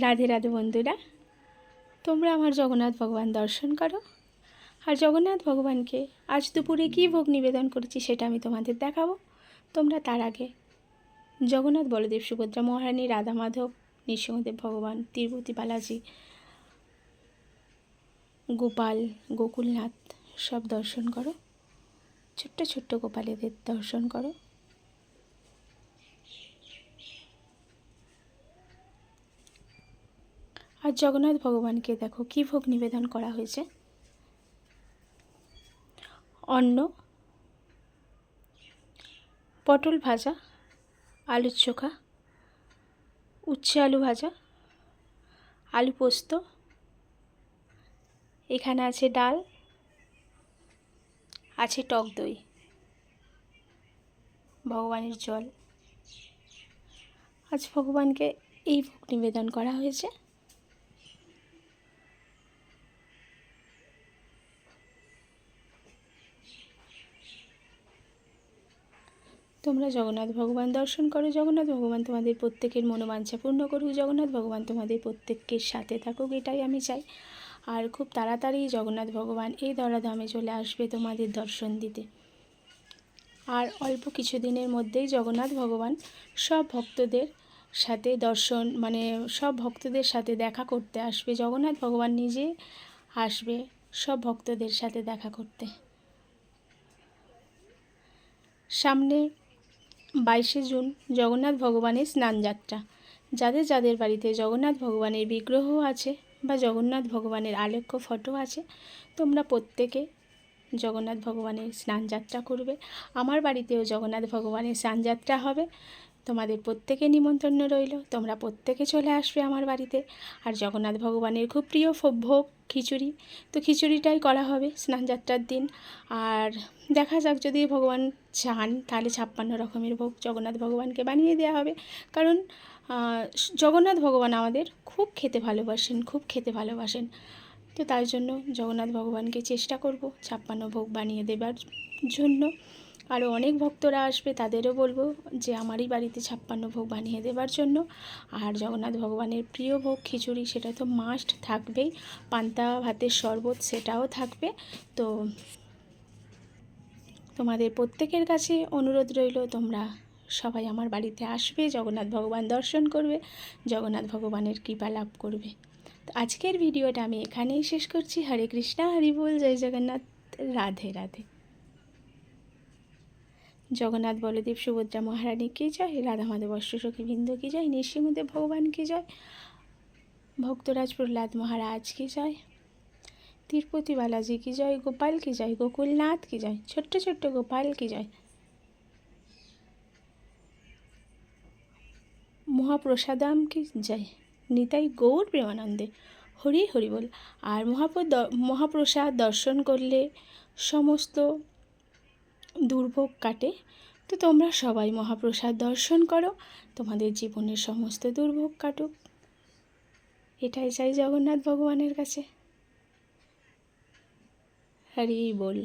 রাধে রাধে বন্ধুরা, তোমরা আমার জগন্নাথ ভগবান দর্শন করো। আর জগন্নাথ ভগবানকে আজ দুপুরে কী ভোগ নিবেদন করেছি সেটা আমি তোমাদের দেখাবো। তোমরা তার আগে জগন্নাথ বলদেব সুভদ্রা মহারানী রাধা মাধব, নৃসিংহদেব ভগবান, তিরুপতি বালাজি, গোপাল, গোকুলনাথ সব দর্শন করো। ছোট্ট ছোট্ট গোপালেদের দর্শন করো। আর জগন্নাথ ভগবানকে দেখো কী ভোগ নিবেদন করা হয়েছে। অন্ন, পটল ভাজা, আলুর চোখা, উচ্ছে আলু ভাজা, আলু পোস্ত, এখানে আছে ডাল, আছে টক দই, ভগবানের জল। আজ ভগবানকে এই ভোগ নিবেদন করা হয়েছে। তোমরা জগন্নাথ ভগবান দর্শন করো, জগন্নাথ ভগবান তোমাদের প্রত্যেকের মনোবাঞ্ছা পূর্ণ করুক, জগন্নাথ ভগবান তোমাদের প্রত্যেকের সাথে থাকুক, এটাই আমি চাই। আর খুব তাড়াতাড়ি জগন্নাথ ভগবান এই দরাধামে চলে আসবে তোমাদের দর্শন দিতে। আর অল্প কিছুদিনের মধ্যেই জগন্নাথ ভগবান সব ভক্তদের সাথে দর্শন মানে সব ভক্তদের সাথে দেখা করতে আসবে। জগন্নাথ ভগবান নিজে আসবে সব ভক্তদের সাথে দেখা করতে। সামনে বাইশে জুন, জগন্নাথ ভগবানের স্নানযাত্রা। যাদের যাদের বাড়িতে জগন্নাথ ভগবানের বিগ্রহ আছে বা জগন্নাথ ভগবানের আলেখ্য ফটো আছে, তোমরা প্রত্যেকে জগন্নাথ ভগবানের স্নান যাত্রা করবে। আমার বাড়িতেও জগন্নাথ ভগবানের স্নানযাত্রা হবে। তোমাদের প্রত্যেকে নিমন্ত্রণ রইল। তোমরা প্রত্যেকে চলে আসবে আমার বাড়িতে। আর জগন্নাথ ভগবানের খুব প্রিয় ভোগ খিচুড়ি। তো খিচুড়িটাই করা হবে স্নানযাত্রার দিন। আর দেখা যাক, যদি ভগবান চান, তাহলে ছাপ্পান্ন রকমের ভোগ জগন্নাথ ভগবানকে বানিয়ে দেওয়া হবে। কারণ জগন্নাথ ভগবান আমাদের খুব খেতে ভালোবাসেন, খুব খেতে ভালোবাসেন। তো তাই জন্য জগন্নাথ ভগবানকে চেষ্টা করব ছাপ্পান্ন ভোগ বানিয়ে দেবার জন্য। আরও অনেক ভক্তরা আসবে, তাদেরও বলব যে আমারই বাড়িতে ছাপ্পান্ন ভোগ বানিয়ে দেবার জন্য। আর জগন্নাথ ভগবানের প্রিয় ভোগ খিচুড়ি, সেটা তো মাস্ট থাকবেই। পান্তা, ভাতের শরবত, সেটাও থাকবে। তো তোমাদের প্রত্যেকের কাছে অনুরোধ রইল, তোমরা সবাই আমার বাড়িতে আসবে, জগন্নাথ ভগবান দর্শন করবে, জগন্নাথ ভগবানের কৃপা লাভ করবে। তো আজকের ভিডিওটা আমি এখানেই শেষ করছি। হরে কৃষ্ণা, হরি বল, জয় জগন্নাথ, রাধে রাধে। জগন্নাথ বলদেব সুভদ্রা মহারানী কি জয়, রাধা মাধব অষ্টসখী বৃন্দ কি জয়, নৃসিংহদেব ভগবান কি জয়, ভক্তরাজ প্রহ্লাদ মহারাজ কি জয়, তিরুপতি বালাজি কি জয়, গোপাল কি জয়, গোকুলনাথ কি জয়, ছোট্ট ছোট্ট গোপাল কি জয়, মহাপ্রসাদাম কি জয়, নিতাই গৌর প্রেমানন্দে, হরি হরি বল, আর মহাপ্র মহাপ্রসাদ দর্শন করলে সমস্ত দুর্ভোগ কাটে, তো তোমরা সবাই মহাপ্রসাদ দর্শন করো। তোমাদের জীবনের সমস্ত দুর্ভোগ কাটুক। এটাই চাই জগন্নাথ ভগবানের কাছে। হরি বল।